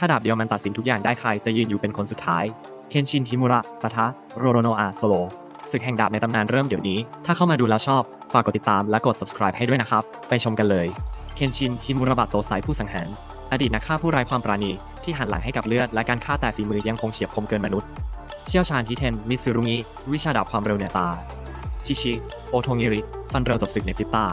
ถ้าดาบเดียวมันตัดสินทุกอย่างได้ใครจะยืนอยู่เป็นคนสุดท้าย เคนชินฮิมุระปะทะโรโรโนอาโซโลศึกแห่งดาบในตำนานเริ่มเดี๋ยวนี้ ถ้าเข้ามาดูแล้วชอบ ฝากกดติดตามและกด subscribe ให้ด้วยนะครับ ไปชมกันเลย เคนชินฮิมุระบะโตสายผู้สังหาร อดีตนักฆ่าผู้ไร้ความปราณีที่หันหลังให้กับเลือดและการฆ่าแต่ฝีมือยังคงเฉียบคมเกินมนุษย์ เชี่ยวชาญที่เทน มิซึรุงิวิชาดาบความเร็วเหนือตา ชิชิ โอโทงิริ ฟันเร็วจบศึกในพริบตา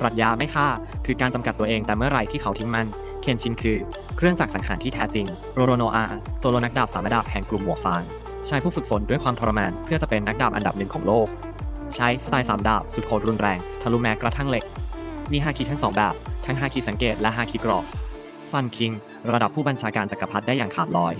ปรัชญาไม่ฆ่า คือการจำกัดตัวเองแต่เมื่อไรที่เขาทิ้งมัน เคนชินคือเครื่องจักรสังหารที่แท้จริง โรโรโนอาโซโลนักดาบสามดาบแห่งกลุ่มหมวกฟางชายผู้ฝึกฝนด้วยความทรมานเพื่อจะเป็นนักดาบอันดับหนึ่งของโลก ใช้สไตล์สามดาบสุดโหดรุนแรง ทะลุแม้กระทั่งเหล็ก มีฮาคิทั้งสองแบบทั้งฮาคิสังเกตและฮาคิกรอบฟันคิง ระดับผู้บัญชาการจักรพรรดิได้อย่างขาดลอย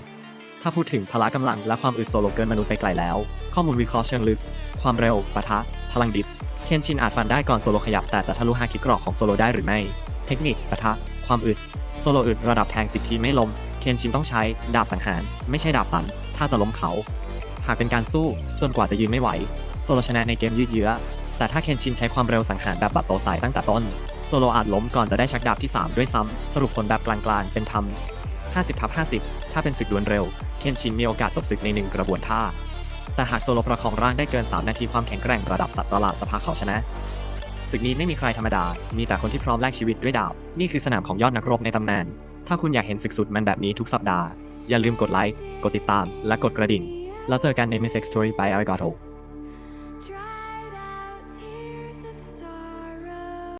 ถ้าพูดถึงพละกำลังและความอึดโซโลเกินมนุษย์ไปไกลแล้ว ข้อมูลวิเคราะห์เชิงลึก ความเร็วปะทะ พลังดิบเคนชินอาจฟันได้ก่อนโซโลขยับแต่จะทะลุฮาคิกรอกของโซโลได้หรือไม่ เทคนิคปะทะ ความอึดโซโลอึดระดับแทงสิบทีไม่ล้มเคนชินต้องใช้ดาบสังหาร ไม่ใช่ดาบสัน ถ้าจะล้มเขา หากเป็นการสู้จนกว่าจะยืนไม่ไหว โซโลชนะในเกมยืดเยื้อ แต่ถ้าเคนชินใช้ความเร็วสังหารแบบบัตโตสายตั้งแต่ต้น โซโลอาจล้มก่อนจะได้ชักดาบที่ 3 ด้วยซ้ำ สรุปผลแบบกลางๆ เป็นธรรม50ทับ50 ถ้าเป็นศึกดวลเร็ว เคนชินมีโอกาสจบศึกในหนึ่งกระบวนท่า แต่หากโซโลประคองร่างได้เกิน 3 นาทีความแข็งแกร่งระดับสัตว์ประหลาดจะพาเขาชนะ ศึกนี้ไม่มีใครธรรมดา มีแต่คนที่พร้อมแลกชีวิตด้วยดาบ นี่คือสนามของยอดนักรบในตำนาน ถ้าคุณอยากเห็นศึกสุดมันแบบนี้ทุกสัปดาห์ อย่าลืมกดไลค์ กดติดตาม และกดกระดิ่ง แล้วเจอกันใน Mythic Story by Arigato